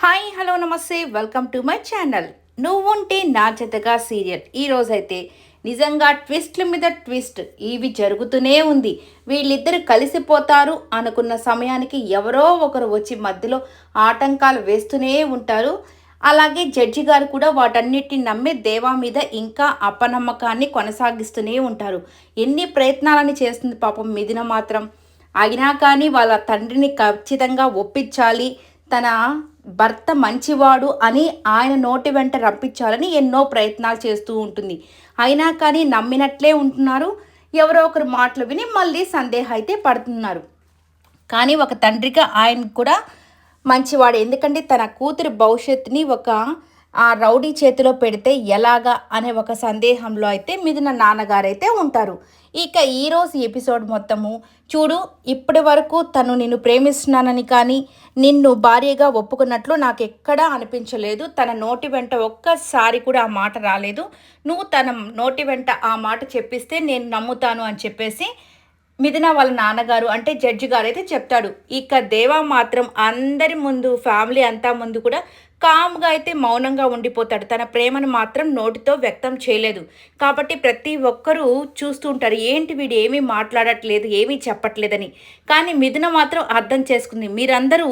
Hi hello నమస్తే. Welcome to my channel. నువ్వుంటే నా జతగా సీరియల్. ఈరోజైతే నిజంగా ట్విస్ట్ల మీద ట్విస్ట్ ఇవి జరుగుతూనే ఉంది. వీళ్ళిద్దరు కలిసిపోతారు అనుకున్న సమయానికి ఎవరో ఒకరు వచ్చి మధ్యలో ఆటంకాలు వేస్తూనే ఉంటారు. అలాగే జడ్జి గారు కూడా వాటన్నిటిని నమ్మి దేవా మీద ఇంకా అపనమ్మకాన్ని కొనసాగిస్తూనే ఉంటారు. ఎన్ని ప్రయత్నాలని చేస్తుంది పాపం మిథున మాత్రం. అయినా కానీ వాళ్ళ తండ్రిని ఖచ్చితంగా ఒప్పించాలి. తన భర్త మంచివాడు అని ఆయన నోటి వెంట రప్పించాలని ఎన్నో ప్రయత్నాలు చేస్తూ ఉంటుంది. అయినా కానీ నమ్మినట్లే ఉంటున్నారు. ఎవరో ఒకరు మాటలు విని మళ్ళీ సందేహం అయితే పడుతున్నారు. కానీ ఒక తండ్రిగా ఆయన కూడా మంచివాడు. ఎందుకంటే తన కూతురి భవిష్యత్తుని ఒక ఆ రౌడీ చేతిలో పెడితే ఎలాగా అనే ఒక సందేహంలో అయితే మిగిలిన నాన్నగారైతే ఉంటారు. ఇక ఈరోజు ఎపిసోడ్ మొత్తము చూడు ఇప్పటి వరకు తను నిన్ను ప్రేమిస్తున్నానని కానీ నిన్ను భార్యగా ఒప్పుకున్నట్లు నాకు ఎక్కడా అనిపించలేదు. తన నోటి వెంట ఒక్కసారి కూడా ఆ మాట రాలేదు. నువ్వు తన నోటి వెంట ఆ మాట చెప్పిస్తే నేను నమ్ముతాను అని చెప్పేసి మిథున వాళ్ళ నాన్నగారు అంటే జడ్జి గారు అయితే చెప్తాడు. ఇక దేవా మాత్రం అందరి ముందు ఫ్యామిలీ అంతా ముందు కూడా కామ్గా అయితే మౌనంగా ఉండిపోతాడు. తన ప్రేమను మాత్రం నోటితో వ్యక్తం చేయలేదు. కాబట్టి ప్రతి ఒక్కరూ చూస్తూ ఉంటారు ఏంటి వీడు? ఏమీ మాట్లాడట్లేదు ఏమీ చెప్పట్లేదని. కానీ మిథున మాత్రం అర్థం చేసుకుంది. మీరందరూ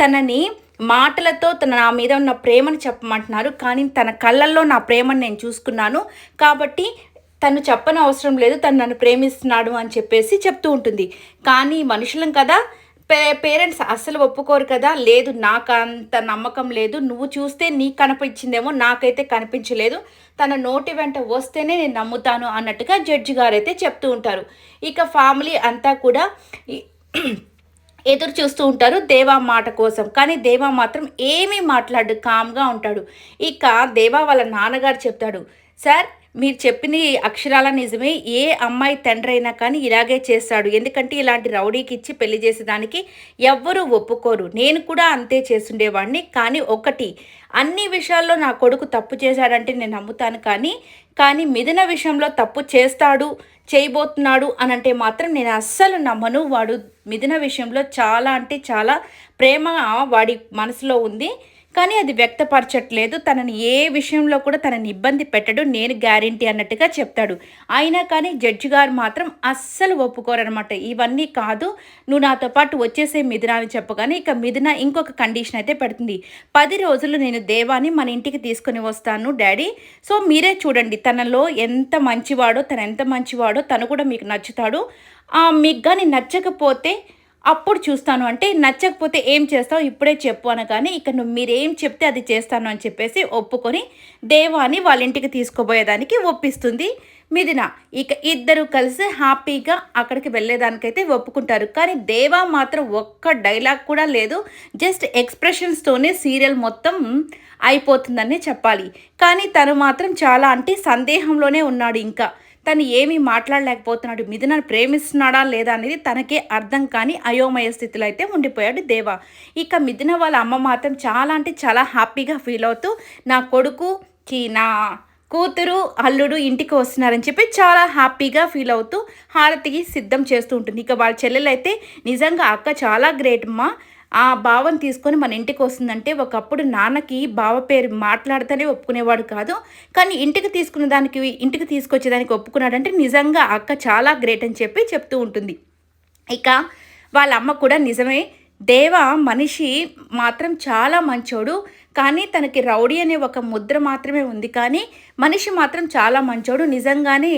తనని మాటలతో తన నా మీద ఉన్న ప్రేమను చెప్పమంటున్నారు. కానీ తన కళ్ళల్లో నా ప్రేమను నేను చూసుకున్నాను. కాబట్టి తను చెప్పని అవసరం లేదు తను నన్ను ప్రేమిస్తున్నాడు అని చెప్పేసి చెప్తూ ఉంటుంది. కానీ మనుషులం కదా పే పేరెంట్స్ అస్సలు ఒప్పుకోరు కదా. లేదు నాకు అంత నమ్మకం లేదు. నువ్వు చూస్తే నీకు కనిపించిందేమో నాకైతే కనిపించలేదు. తన నోటి వెంట వస్తేనే నేను నమ్ముతాను అన్నట్టుగా జడ్జి గారు అయితే చెప్తూ ఉంటారు. ఇక ఫ్యామిలీ అంతా కూడా ఎదురు చూస్తూ ఉంటారు దేవా మాట కోసం. కానీ దేవా మాత్రం ఏమీ మాట్లాడు కామ్గా ఉంటాడు. ఇక దేవా వాళ్ళ నాన్నగారు చెప్తాడు సార్ మీరు చెప్పింది అక్షరాల నిజమే. ఏ అమ్మాయి తండ్రి అయినా కానీ ఇలాగే చేస్తాడు. ఎందుకంటే ఇలాంటి రౌడీకి ఇచ్చి పెళ్ళి చేసేదానికి ఎవ్వరూ ఒప్పుకోరు. నేను కూడా అంతే చేసుండేవాడిని కానీ ఒకటి అన్ని విషయాల్లో నా కొడుకు తప్పు చేశాడంటే నేను నమ్ముతాను కానీ కానీ మిథున విషయంలో తప్పు చేస్తాడు చేయబోతున్నాడు అని అంటే మాత్రం నేను అస్సలు నమ్మను. వాడు మిథున విషయంలో చాలా అంటే చాలా ప్రేమ వాడి మనసులో ఉంది. కానీ అది వ్యక్తపరచట్లేదు. తనని ఏ విషయంలో కూడా తనని ఇబ్బంది పెట్టడు. నేను గ్యారంటీ అన్నట్టుగా చెప్తాడు. అయినా కానీ జడ్జి గారు మాత్రం అస్సలు ఒప్పుకోరనమాట ఇవన్నీ కాదు. నువ్వు నాతో పాటు వచ్చేసే మిథున అని చెప్పగానే ఇక మిథున ఇంకొక కండిషన్ అయితే పెడుతుంది. పది రోజులు నేను దేవాని మన ఇంటికి తీసుకొని వస్తాను డాడీ. సో మీరే చూడండి. తనలో ఎంత మంచివాడో తను ఎంత మంచివాడో తను కూడా మీకు నచ్చుతాడు. మీకు కానీ నచ్చకపోతే అప్పుడు చూస్తాను. అంటే నచ్చకపోతే ఏం చేస్తావు? ఇప్పుడే చెప్పు అనగానే ఇక నువ్వు మీరేం చెప్తే అది చేస్తాను అని చెప్పేసి ఒప్పుకొని దేవాని వాళ్ళ ఇంటికి తీసుకోబోయేదానికి ఒప్పిస్తుంది మిథున. ఇక ఇద్దరు కలిసి హ్యాపీగా అక్కడికి వెళ్ళేదానికైతే ఒప్పుకుంటారు. కానీ దేవా మాత్రం ఒక్క డైలాగ్ కూడా లేదు. జస్ట్ ఎక్స్ప్రెషన్స్తోనే సీరియల్ మొత్తం అయిపోతుందని చెప్పాలి. కానీ తను మాత్రం చాలా అంటే సందేహంలోనే ఉన్నాడు ఇంకా. తను ఏమీ మాట్లాడలేకపోతున్నాడు మిథునను ప్రేమిస్తున్నాడా లేదా అనేది తనకే అర్థం కాని అయోమయ స్థితిలో అయితే ఉండిపోయాడు దేవా. ఇక మిథున వాళ్ళ అమ్మ మాత్రం చాలా అంటే చాలా హ్యాపీగా ఫీల్ అవుతూ నా కొడుకుకి నా కూతురు అల్లుడు ఇంటికి వస్తున్నారని చెప్పి చాలా హ్యాపీగా ఫీల్ అవుతూ హారతికి సిద్ధం చేస్తూ ఉంటుంది. ఇక వాళ్ళ చెల్లెలు అయితే నిజంగా అక్క చాలా గ్రేట్ అమ్మా. ఆ భావం తీసుకొని మన ఇంటికి వస్తుందంటే ఒకప్పుడు నాన్నకి బావ పేరు మాట్లాడితేనే ఒప్పుకునేవాడు కాదు. కానీ ఇంటికి తీసుకున్న దానికి ఇంటికి తీసుకొచ్చేదానికి ఒప్పుకున్నాడంటే నిజంగా అక్క చాలా గ్రేట్ అని చెప్పి చెప్తూ ఉంటుంది. ఇక వాళ్ళ అమ్మ కూడా నిజమే. దేవ మనిషి మాత్రం చాలా మంచోడు. కానీ తనకి రౌడీ అనే ఒక ముద్ర మాత్రమే ఉంది. కానీ మనిషి మాత్రం చాలా మంచోడు. నిజంగానే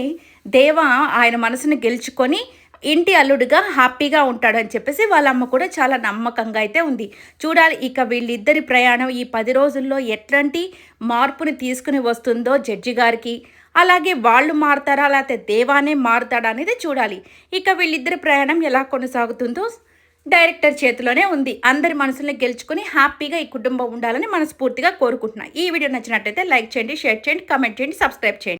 దేవ ఆయన మనసును గెలుచుకొని ఇంటి అల్లుడుగా హ్యాపీగా ఉంటాడని చెప్పేసి వాళ్ళ అమ్మ కూడా చాలా నమ్మకంగా అయితే ఉంది. చూడాలి ఇక వీళ్ళిద్దరి ప్రయాణం ఈ పది రోజుల్లో ఎట్లాంటి మార్పుని తీసుకుని వస్తుందో జడ్జి గారికి. అలాగే వాళ్ళు మారుతారా లేకపోతే దేవానే మారుతాడా అనేది చూడాలి. ఇక వీళ్ళిద్దరి ప్రయాణం ఎలా కొనసాగుతుందో డైరెక్టర్ చేతిలోనే ఉంది. అందరి మనసుల్ని గెలుచుకుని హ్యాపీగా ఈ కుటుంబం ఉండాలని మనస్ఫూర్తిగా కోరుకుంటున్నాను ఈ వీడియో నచ్చినట్లయితే లైక్ చేయండి షేర్ చేయండి కమెంట్ చేయండి సబ్స్క్రైబ్ చేయండి.